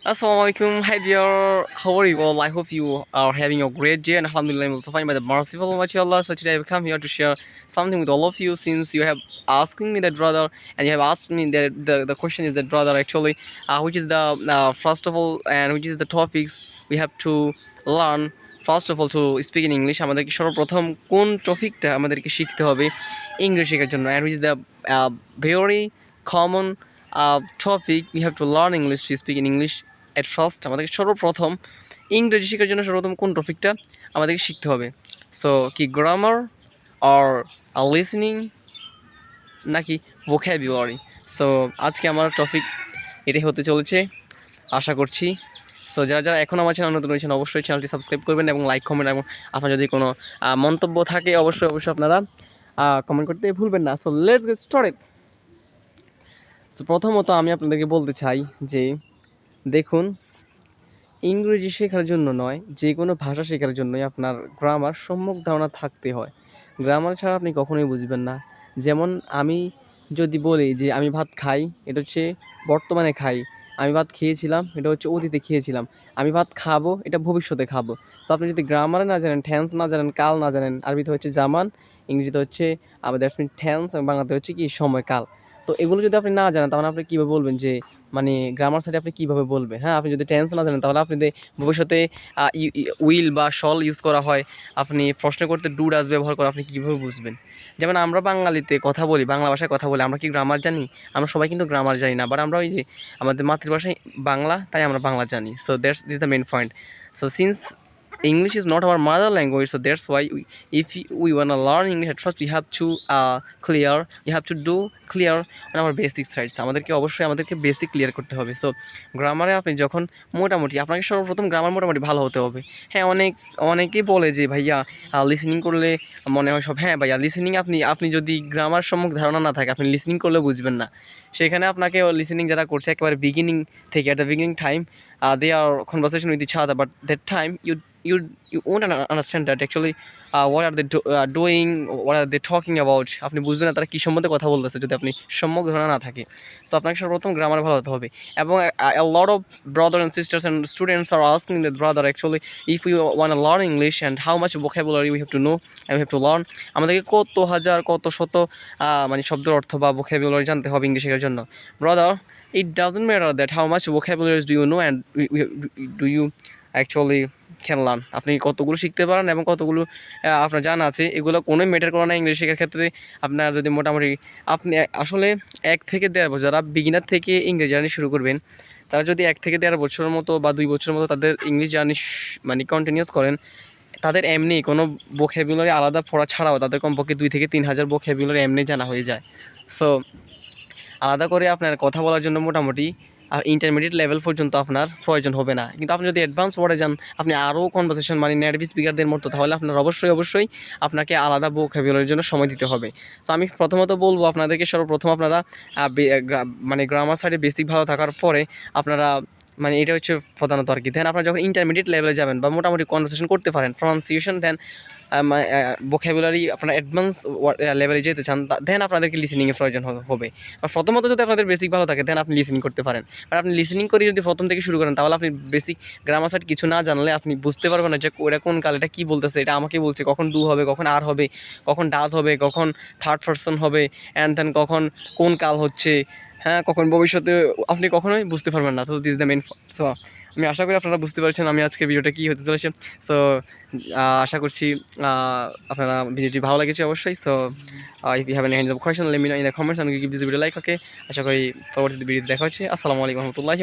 Assalamualaikum, hi dear. How are you all? I hope you are having a great day and Alhamdulillah I'm also fine by the merciful of Allah. So today I've come here to share something with all of you since you have asking me that brother and you have asked me that the, the question is that brother actually uh, which is the uh, first of all and which is the topics we have to learn first of all to speak in English আমাদেরকে সর্বপ্রথম কোন টপিকটা আমাদেরকে শিখতে হবে English শেখার জন্য and which the very common topic we have to learn English to speak in English at first আমাদেরকে সর্বপ্রথম ইংরেজি শেখার জন্য সর্বপ্রথম কোন টপিকটা আমাদেরকে শিখতে হবে? সো কি গ্রামার আর লিসনিং নাকি ভোক্যাবুলারি সো আজকে আমার টপিক এটাই হতে চলেছে, আশা করছি। সো যারা যারা এখন আমার চ্যানেল নতুন রয়েছেন, অবশ্যই চ্যানেলটি সাবস্ক্রাইব করবেন এবং লাইক কমেন্ট এবং আপনার যদি কোনো মন্তব্য থাকে, অবশ্যই অবশ্যই আপনারা কমেন্ট করতে ভুলবেন না। So let's get started so প্রথমত আমি আপনাদেরকে বলতে চাই যে দেখুন, ইংরেজি শেখার জন্য নয়, যে কোনো ভাষা শেখার জন্যই আপনার গ্রামার সম্যক ধারণা থাকতে হয়। গ্রামার ছাড়া আপনি কখনোই বুঝবেন না। যেমন আমি যদি বলি যে আমি ভাত খাই, এটা হচ্ছে বর্তমানে খাই। আমি ভাত খেয়েছিলাম, এটা হচ্ছে অতীতে খেয়েছিলাম। আমি ভাত খাব, এটা ভবিষ্যতে খাব। তো আপনি যদি গ্রামারে না জানেন ঠ্যান্স না জানেন, কাল না জানেন, আরবিতে হচ্ছে জামান, ইংরেজিতে হচ্ছে, আবার দ্যাটস মিন ঠ্যান্স বাংলাতে হচ্ছে কি সময় কাল তো এগুলো যদি আপনি না জানেন, তাহলে আপনি কীভাবে বলবেন যে মানে গ্রামার সাইডে আপনি কীভাবে বলবেন? হ্যাঁ আপনি যদি টেন্স না জানেন, তাহলে আপনি ভবিষ্যতে উইল বা শল ইউজ করা হয়। আপনি প্রশ্ন করতে ডু ডাস ব্যবহার করে আপনি কীভাবে বুঝবেন? যেমন আমরা বাঙালিতে কথা বলি, বাংলা ভাষায় কথা বলি, আমরা কি গ্রামার জানি? আমরা সবাই কিন্তু গ্রামার জানি না বাট আমরা ওই যে আমাদের মাতৃভাষায় বাংলা, তাই আমরা বাংলা জানি। So that's this the main point so since English is not our mother language, so that's why we, if we, wanna learn English at first, we have to uh, clear, we have to do clear on our basic sides. আমাদেরকে অবশ্যই আমাদেরকে basic clear করতে হবে so গ্রামারে আপনি যখন মোটামুটি আপনাকে সর্বপ্রথম গ্রামার মোটামুটি ভালো হতে হবে হ্যাঁ অনেক অনেকেই বলে যে ভাইয়া লিসনিং করলে মনে হয় সব হ্যাঁ ভাইয়া লিসনিং আপনি আপনি যদি গ্রামার সম্মুখ ধারণা না থাকে আপনি লিসনিং করলে বুঝবেন না সেখানে আপনাকে লিসনিং যারা করছে একেবারে বিগিনিং থেকে the beginning time uh, they are conversation with each other but that time you you won't understand that actually uh, what are they do, uh, doing what are they talking about আপনি বুঝবেন না তারা কী সম্বন্ধে কথা বলতেছে যদি আপনি সম্যক ধারণা না থাকে সো আপনাকে সর্বপ্রথম গ্রামার ভালো হতে হবে এবং brothers and sisters and students are asking that brother actually if we want to learn English and how much vocabulary we have to know and we have to learn আমাদেরকে কত হাজার কত শত মানে শব্দের অর্থ বা vocabulary জানতে হবে ইংলিশ শেখার জন্য brother it doesn't matter that how much vocabularies do you know and we- we- do learn আপনি কতগুলো শিখতে পারেন এবং কতগুলো আপনার জানা আছে, এগুলো কোনোই ম্যাটার করে না ইংলিশ শেখার ক্ষেত্রে। আপনার যদি মোটামুটি আপনি আসলে এক থেকে দেড় বছর, যারা বিগিনার থেকে ইংরেজি জার্নি শুরু করবেন, তারা যদি এক থেকে দেড় বছরের মতো বা দুই বছরের মতো তাদের ইংলিশ জার্নি মানে কন্টিনিউস করেন, তাদের এমনি কোনো বোখ্যাবুলারি আলাদা পড়া ছাড়াও তাদের কমপক্ষে দুই থেকে তিন হাজার বোখ্যাবুলারি এমনি জানা হয়ে যায়। সো আলাদা করে আপনার কথা বলার জন্য মোটামুটি ইন্টারমিডিয়েট লেভেল পর্যন্ত আপনার প্রয়োজন হবে না। কিন্তু আপনি যদি অ্যাডভান্স ওয়ার্ডে যান, আপনি আরও কনভারসেশন মানে নেটিভ স্পিকারদের মতো, তাহলে আপনার অবশ্যই অবশ্যই আপনাকে আলাদা বুক ভোকাবুলারির জন্য সময় দিতে হবে। সো আমি প্রথমত বলব আপনাদেরকে, সর্বপ্রথম আপনারা মানে গ্রামার সাইডে বেসিক ভালো থাকার পরে আপনারা মানে এটা হচ্ছে প্রধানত আর কি। দেন আপনারা যখন ইন্টারমিডিয়েট লেভেলে যাবেন বা মোটামুটি কনভারসেশন করতে পারেন প্রনাউন্সিয়েশন দেন ভোকাবুলারি আপনারা অ্যাডভান্স লেভেলে যেতে চান দেন আপনাদেরকে লিসেনিংয়ের প্রয়োজন হবে। আর প্রথমত যদি আপনাদের বেসিক ভালো থাকে দেন আপনি লিসেনিং করতে পারেন। আর আপনি লিসেনিং করে যদি প্রথম থেকে শুরু করেন, তাহলে আপনি বেসিক গ্রামার সাইড কিছু না জানলে আপনি বুঝতে পারবেন না যে ওটা কোন কাল এটা কী বলতেছে, এটা আমাকে বলছে, কখন ডু হবে, কখন আর হবে, কখন ডাজ হবে, কখন থার্ড পার্সন হবে অ্যান্ড দেন কখন কোন কাল হচ্ছে হ্যাঁ কখন ভবিষ্যতে আপনি কখনোই বুঝতে পারবেন না। So this the main so আমি আশা করি আপনারা বুঝতে পারছেন আমি আজকে ভিডিওটা কী হতে চলেছে। সো আশা করছি আপনারা ভিডিওটি ভালো লেগেছে অবশ্যই। So if you have an hand of question let me know in the comments and give this video like okay আশা করি পরবর্তী ভিডিও দেখা হচ্ছে। আসসালামু আলাইকুম রহমতুল্লাহি